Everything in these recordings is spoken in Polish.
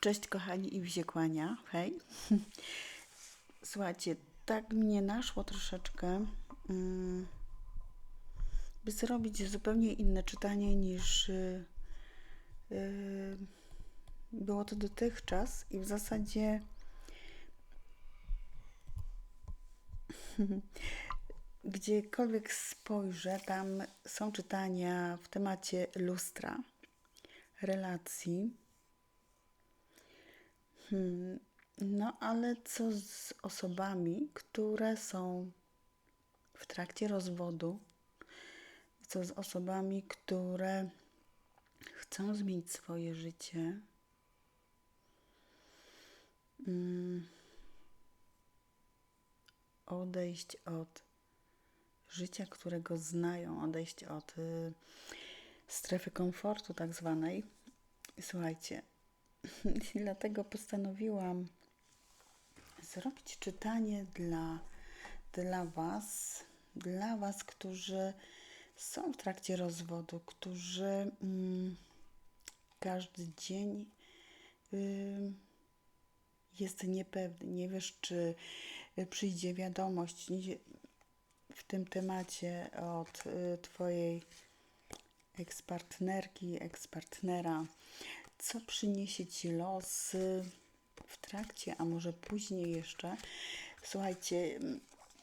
Cześć kochani i wziekłania, hej. Słuchajcie, tak mnie naszło troszeczkę, mm, by zrobić zupełnie inne czytanie niż y, y, było to dotychczas i w zasadzie gdziekolwiek spojrzę, tam są czytania w temacie lustra, relacji. Hmm, no ale co z osobami, które są w trakcie rozwodu? Co z osobami, które chcą zmienić swoje życie? Hmm, odejść od życia, którego znają, odejść od y, strefy komfortu, tak zwanej. Słuchajcie, i dlatego postanowiłam zrobić czytanie dla, dla Was, dla Was, którzy są w trakcie rozwodu, którzy mm, każdy dzień y, jest niepewny. Nie wiesz, czy przyjdzie wiadomość w tym temacie od y, Twojej ekspartnerki, ekspartnera co przyniesie Ci los w trakcie, a może później jeszcze. Słuchajcie,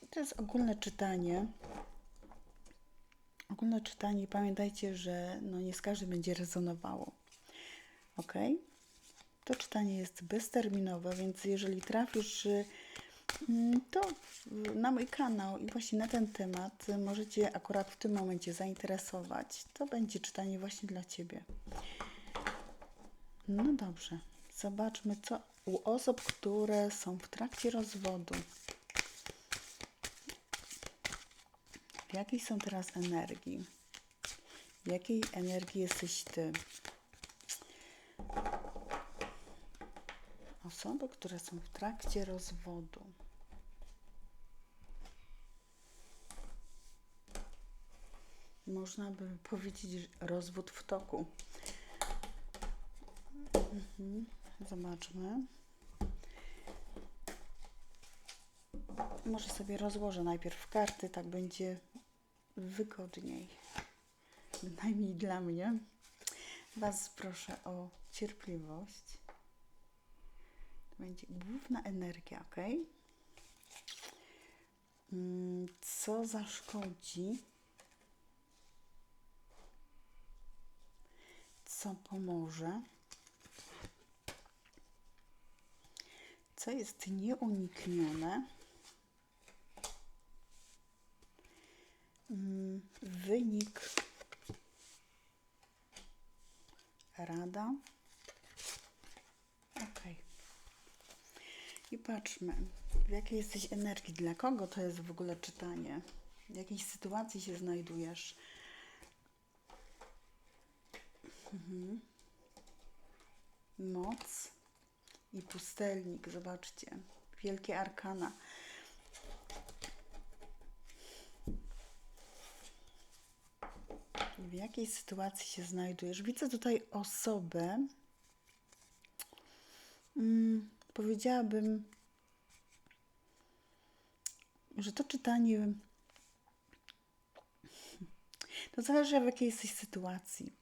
to jest ogólne czytanie. Ogólne czytanie. Pamiętajcie, że no nie z każdym będzie rezonowało. Ok? To czytanie jest bezterminowe, więc jeżeli trafisz mm, to na mój kanał i właśnie na ten temat możecie akurat w tym momencie zainteresować. To będzie czytanie właśnie dla Ciebie. No dobrze, zobaczmy co u osób, które są w trakcie rozwodu. W jakiej są teraz energii? W jakiej energii jesteś Ty? Osoby, które są w trakcie rozwodu. Można by powiedzieć rozwód w toku. Mhm. Zobaczmy. Może sobie rozłożę najpierw karty, tak będzie wygodniej. Bynajmniej dla mnie. Was proszę o cierpliwość. Będzie główna energia, ok? Mm, co zaszkodzi? Co pomoże? Co jest nieuniknione, mm, wynik, rada. Ok. I patrzmy, w jakiej jesteś energii, dla kogo to jest w ogóle czytanie, w jakiej sytuacji się znajdujesz. Mhm. Moc i pustelnik. Zobaczcie, wielkie arkana. W jakiej sytuacji się znajdujesz? Widzę tutaj osobę, hmm, powiedziałabym, że to czytanie to zależy w jakiej jesteś sytuacji.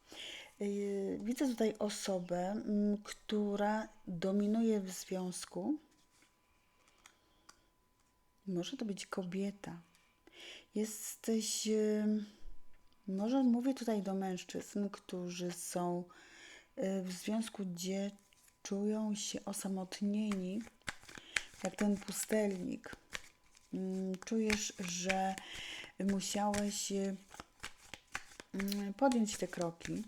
Yy, widzę tutaj osobę, mm, która dominuje w związku. Może to być kobieta. Jesteś. Może mówię tutaj do mężczyzn, którzy są yy, w związku, gdzie czują się osamotnieni, jak ten pustelnik. Mm, czujesz, że musiałeś yy, podjąć te kroki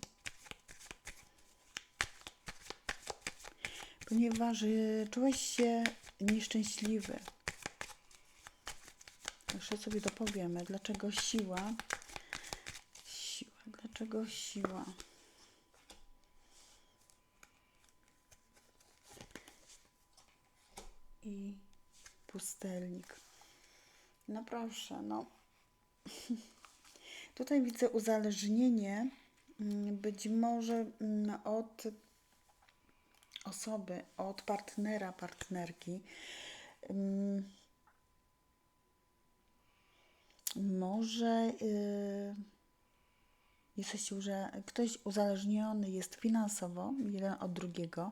ponieważ y, czułeś się nieszczęśliwy. Jeszcze sobie dopowiemy, dlaczego siła. Siła, dlaczego siła? I pustelnik. No proszę, no. Tutaj widzę uzależnienie, mm, być może mm, od osoby od partnera, partnerki. Ym, może yy, jesteście, że ktoś uzależniony jest finansowo jeden od drugiego.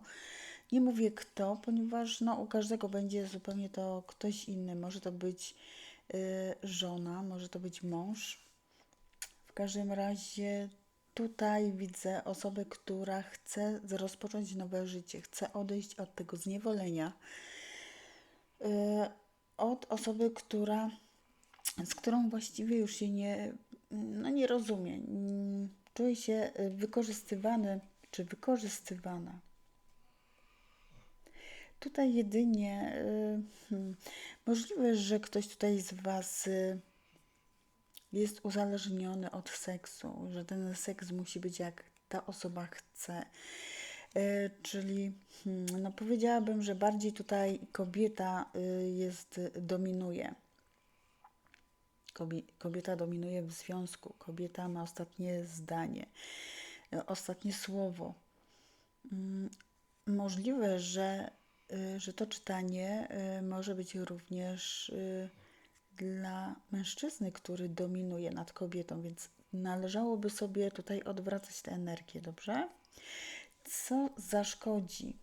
Nie mówię kto, ponieważ no, u każdego będzie zupełnie to ktoś inny. Może to być yy, żona, może to być mąż. W każdym razie tutaj widzę osobę, która chce rozpocząć nowe życie, chce odejść od tego zniewolenia. Yy, od osoby, która, z którą właściwie już się nie, no nie rozumie. Mm, Czuje się wykorzystywany czy wykorzystywana. Tutaj jedynie yy, hmm, możliwe, że ktoś tutaj z Was y, jest uzależniony od seksu, że ten seks musi być jak ta osoba chce. Yy, czyli hmm, no powiedziałabym, że bardziej tutaj kobieta y, jest, dominuje. Kobie- Kobieta dominuje w związku, kobieta ma ostatnie zdanie, y, ostatnie słowo. Mm, Możliwe, że, y, że to czytanie może być również dla mężczyzny, który dominuje nad kobietą, więc należałoby sobie tutaj odwracać tę energię, dobrze? Co zaszkodzi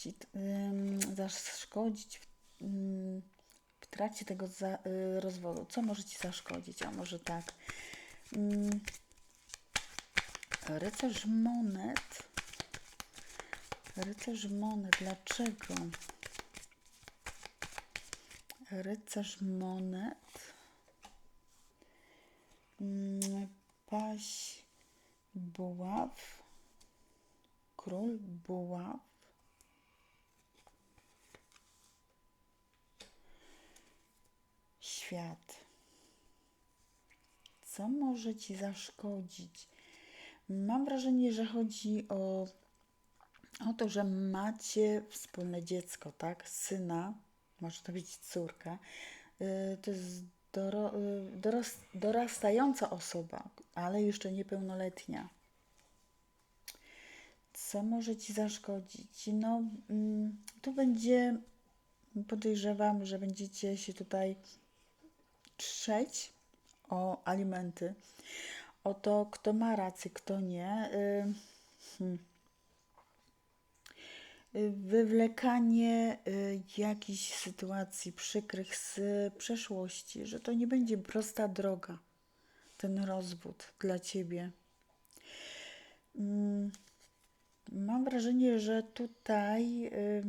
ci, ym, zaszkodzić w, ym, w trakcie tego za, y, rozwodu? Co może ci zaszkodzić? A może tak. Ym, rycerz monet. Rycerz monet. Dlaczego? Rycerz monet. Mm, Paź buław. Król buław. Świat. Co może ci zaszkodzić? Mam wrażenie, że chodzi o, o to, że macie wspólne dziecko, tak? Syna, może to być córka. Y, To jest doro, y, doros, dorastająca osoba, ale jeszcze niepełnoletnia. Co może ci zaszkodzić? No, mm, tu będzie, podejrzewam, że będziecie się tutaj trzeć o alimenty, o to, kto ma rację, kto nie. Y, hmm. Y, Wywlekanie y, jakichś sytuacji przykrych z przeszłości, że to nie będzie prosta droga, ten rozwód dla ciebie. Mm, Mam wrażenie, że tutaj, y,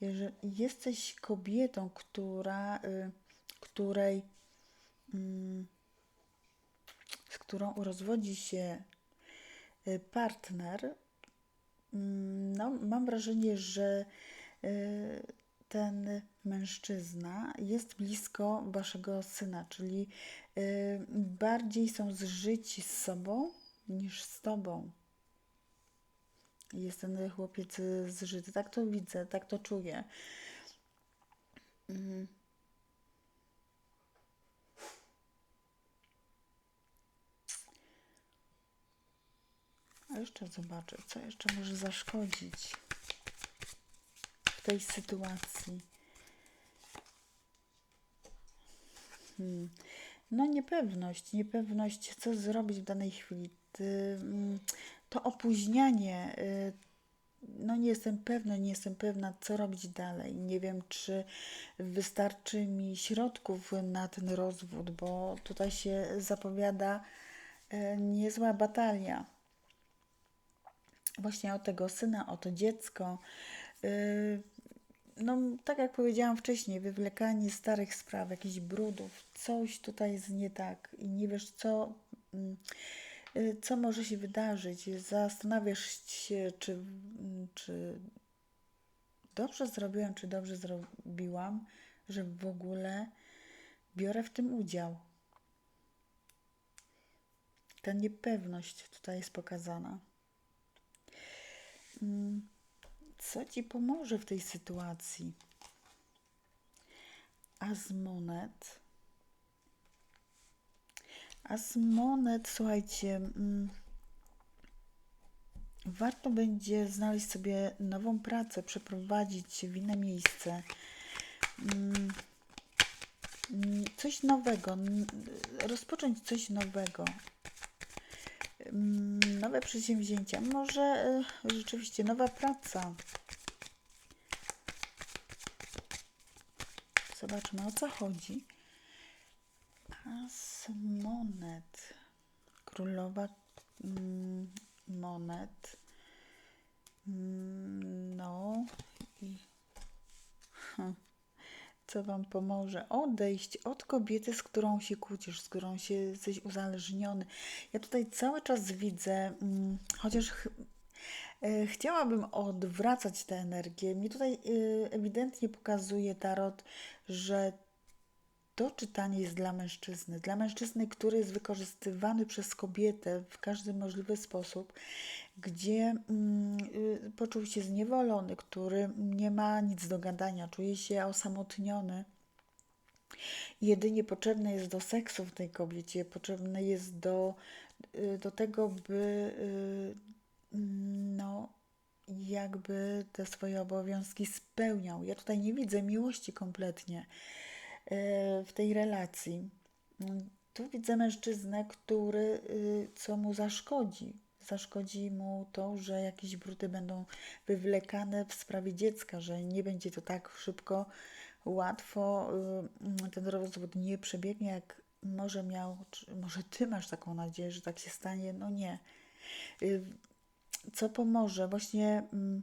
jeżeli jesteś kobietą, która, y, której, mm, z którą rozwodzi się y, partner, mm, no, mam wrażenie, że y, ten mężczyzna jest blisko waszego syna, czyli y, bardziej są zżyci z sobą niż z tobą. Jest ten chłopiec y, zżyty. Tak to widzę, tak to czuję. Mm. Jeszcze zobaczę, co jeszcze może zaszkodzić w tej sytuacji. Hmm. No niepewność, niepewność, co zrobić w danej chwili. Mm, To opóźnianie, y, no nie jestem pewna, nie jestem pewna, co robić dalej. Nie wiem, czy wystarczy mi środków na ten rozwód, bo tutaj się zapowiada e, niezła batalia. Właśnie o tego syna, o to dziecko. Y, No, tak jak powiedziałam wcześniej, wywlekanie starych spraw, jakichś brudów, coś tutaj jest nie tak i nie wiesz, co, mm, y, co może się wydarzyć. Zastanawiasz się, czy, mm, czy dobrze zrobiłam, czy dobrze zrobiłam, że w ogóle biorę w tym udział. Ta niepewność tutaj jest pokazana. Mm, Co ci pomoże w tej sytuacji? As monet. As monet, słuchajcie, mm, warto będzie znaleźć sobie nową pracę, przeprowadzić się w inne miejsce. Mm, mm, Coś nowego, rozpocząć coś nowego. Nowe przedsięwzięcia, może e, rzeczywiście nowa praca. Zobaczmy o co chodzi. As monet. Królowa mm, monet. Mm, No i hm, co wam pomoże? Odejść od kobiety, z którą się kłócisz, z którą się jesteś uzależniony. Ja tutaj cały czas widzę, mm, chociaż ch e, chciałabym odwracać tę energię. Mi tutaj y, ewidentnie pokazuje tarot, że to czytanie jest dla mężczyzny. Dla mężczyzny, który jest wykorzystywany przez kobietę w każdy możliwy sposób, gdzie mm, y, poczuł się zniewolony, który nie ma nic do gadania, czuje się osamotniony. Jedynie potrzebne jest do seksu w tej kobiecie, potrzebne jest do, y, do tego, by y, no, jakby te swoje obowiązki spełniał. Ja tutaj nie widzę miłości kompletnie w tej relacji. Mm, Tu widzę mężczyznę, który y, co mu zaszkodzi. Zaszkodzi mu to, że jakieś brudy będą wywlekane w sprawie dziecka, że nie będzie to tak szybko, łatwo. y, Ten rozwód nie przebiegnie, jak może miał, może ty masz taką nadzieję, że tak się stanie. No nie. Y, co pomoże? Właśnie mm,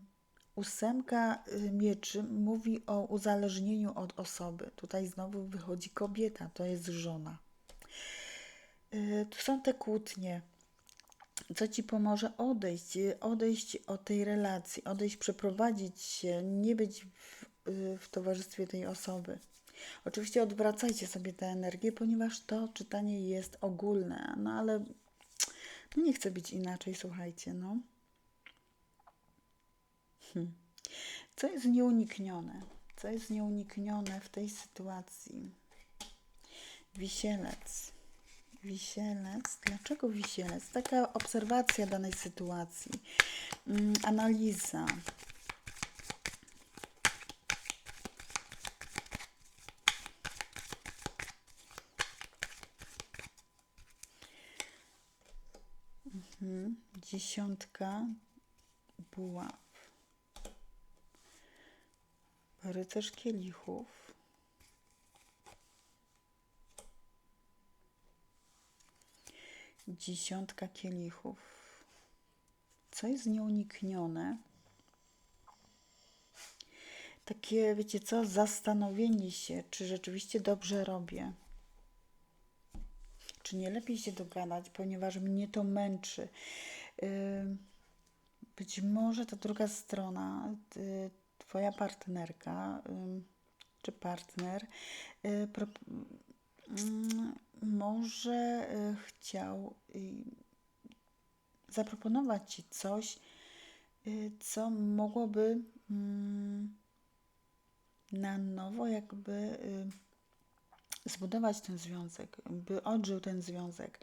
ósemka y, mieczy mówi o uzależnieniu od osoby. Tutaj znowu wychodzi kobieta, to jest żona. Y, Tu są te kłótnie. Co ci pomoże odejść, odejść od tej relacji, odejść, przeprowadzić się, nie być w, y, w towarzystwie tej osoby. Oczywiście odwracajcie sobie tę energię, ponieważ to czytanie jest ogólne, no ale no nie chcę być inaczej, słuchajcie, no. Hmm. Co jest nieuniknione? Co jest nieuniknione w tej sytuacji? Wisielec. Wisielec. Dlaczego wisielec? Taka obserwacja danej sytuacji. Mm, analiza. Mhm. Dziesiątka buław. Rycerz kielichów. Dziesiątka kielichów. Co jest nieuniknione? Takie, wiecie co, zastanowienie się, czy rzeczywiście dobrze robię. Czy nie lepiej się dogadać, ponieważ mnie to męczy. Być może ta druga strona, y, twoja partnerka czy partner, y, mm, może y, chciał y, zaproponować ci coś, co mogłoby mm, na nowo jakby zbudować ten związek, by odżył ten związek.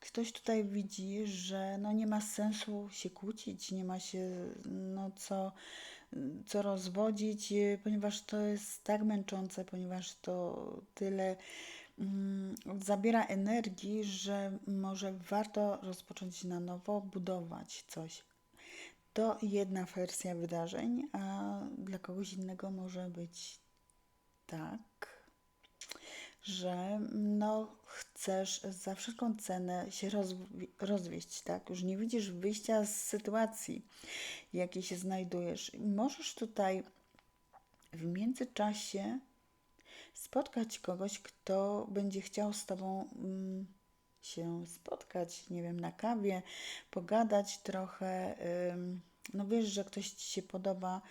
Ktoś tutaj widzi, że no nie ma sensu się kłócić, nie ma się no co, co rozwodzić, y, ponieważ to jest tak męczące, ponieważ to tyle mm, zabiera energii, że może warto rozpocząć na nowo, budować coś. To jedna wersja wydarzeń, a dla kogoś innego może być tak, że no, chcesz za wszelką cenę się rozwi- rozwieść, tak? Już nie widzisz wyjścia z sytuacji, w jakiej się znajdujesz. Możesz tutaj w międzyczasie spotkać kogoś, kto będzie chciał z tobą mm, się spotkać, nie wiem, na kawie, pogadać trochę. ym, No wiesz, że ktoś ci się podoba,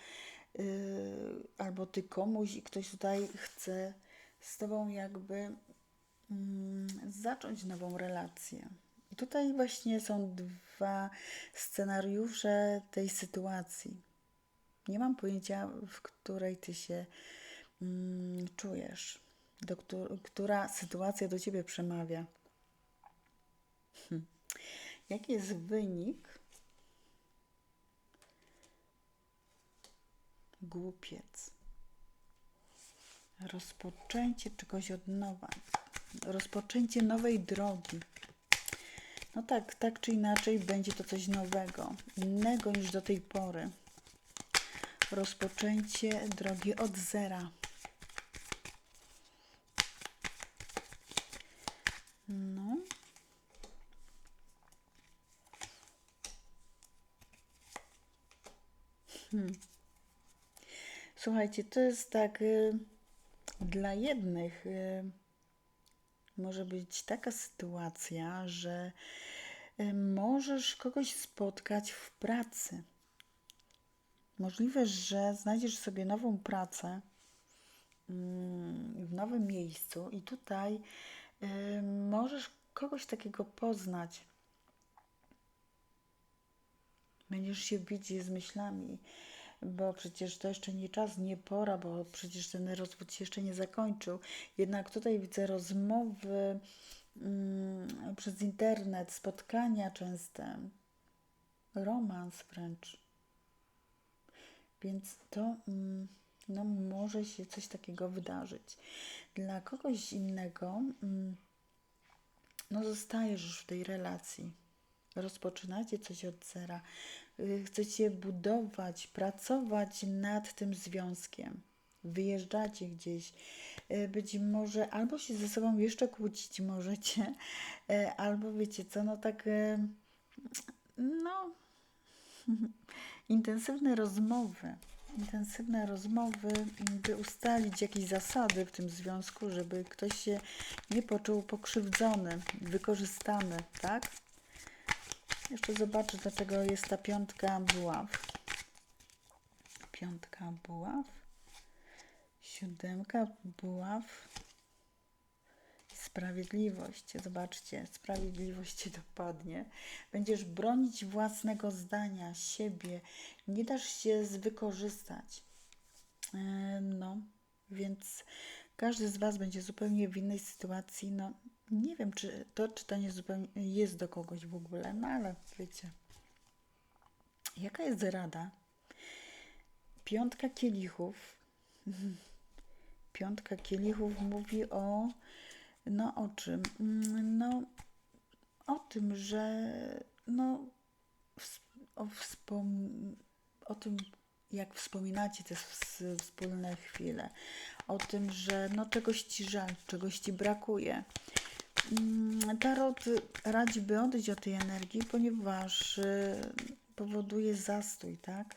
yy, albo ty komuś i ktoś tutaj chce z Tobą jakby mm, zacząć nową relację. I tutaj właśnie są dwa scenariusze tej sytuacji. Nie mam pojęcia, w której Ty się mm, czujesz, do która sytuacja do Ciebie przemawia. Hm. Jaki jest wynik? Głupiec. Rozpoczęcie czegoś od nowa. Rozpoczęcie nowej drogi. No tak, tak czy inaczej będzie to coś nowego, innego niż do tej pory. Rozpoczęcie drogi od zera. No. Hmm. Słuchajcie, to jest tak y, dla jednych y, może być taka sytuacja, że y, możesz kogoś spotkać w pracy. Możliwe, że znajdziesz sobie nową pracę mm, w nowym miejscu i tutaj y, możesz kogoś takiego poznać. Będziesz się bić z myślami, bo przecież to jeszcze nie czas, nie pora, bo przecież ten rozwód się jeszcze nie zakończył. Jednak tutaj widzę rozmowy mm, przez internet, spotkania częste, romans wręcz. Więc to mm, no, może się coś takiego wydarzyć. Dla kogoś innego mm, no, zostajesz już w tej relacji. Rozpoczynacie coś od zera. Y, Chcecie budować, pracować nad tym związkiem. Wyjeżdżacie gdzieś. Y, Być może albo się ze sobą jeszcze kłócić możecie, y, albo wiecie co, no tak, no, intensywne rozmowy. Intensywne rozmowy, by ustalić jakieś zasady w tym związku, żeby ktoś się nie poczuł pokrzywdzony, wykorzystany, tak? Jeszcze zobaczę, dlaczego jest ta piątka buław. Piątka buław. Siódemka buław. Sprawiedliwość. Zobaczcie, sprawiedliwość cię dopadnie. Będziesz bronić własnego zdania, siebie. Nie dasz się wykorzystać. E, No, więc każdy z Was będzie zupełnie w innej sytuacji. No, nie wiem, czy to czytanie zupełnie jest do kogoś w ogóle, no ale wiecie. Jaka jest rada? Piątka kielichów. Piątka kielichów mówi o, no o czym? No o tym, że no o, wspom- o tym, jak wspominacie te ws- wspólne chwile, o tym, że no czegoś ci żal, czegoś ci brakuje. Mm, Tarot radzi, by odejść od tej energii, ponieważ y, powoduje zastój, tak?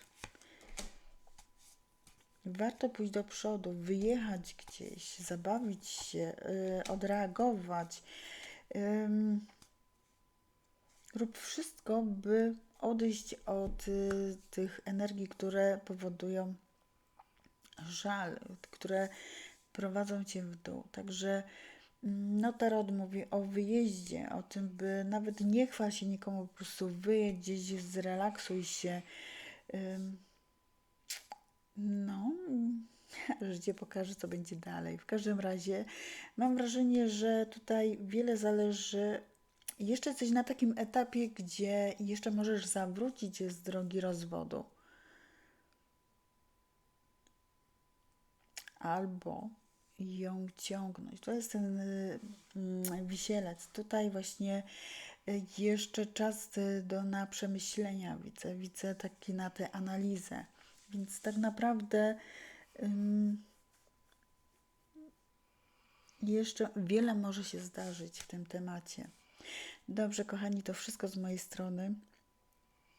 Warto pójść do przodu, wyjechać gdzieś, zabawić się, y, odreagować. Rób wszystko, by odejść od y, tych energii, które powodują żal, które prowadzą cię w dół. Także no tarot mówi o wyjeździe, o tym, by nawet nie chwal się nikomu, po prostu wyjedź gdzieś, zrelaksuj się. No, życie pokaże, co będzie dalej. W każdym razie mam wrażenie, że tutaj wiele zależy. Jeszcze jesteś na takim etapie, gdzie jeszcze możesz zawrócić z drogi rozwodu. Albo ją ciągnąć. To jest ten mm, wisielec. Tutaj właśnie y, jeszcze czas y, do na przemyślenia widzę. Widzę taki na tę analizę. Więc tak naprawdę ym, jeszcze wiele może się zdarzyć w tym temacie. Dobrze, kochani, to wszystko z mojej strony.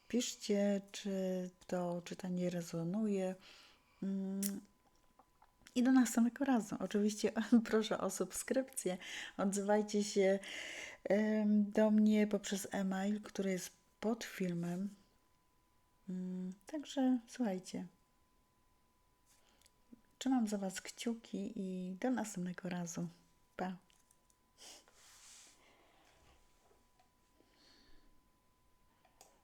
Piszcie, czy to czytanie rezonuje. Mm, I do następnego razu. Oczywiście proszę o subskrypcję. Odzywajcie się do mnie poprzez e-mail, który jest pod filmem. Mm, Także słuchajcie. Trzymam za Was kciuki i do następnego razu. Pa!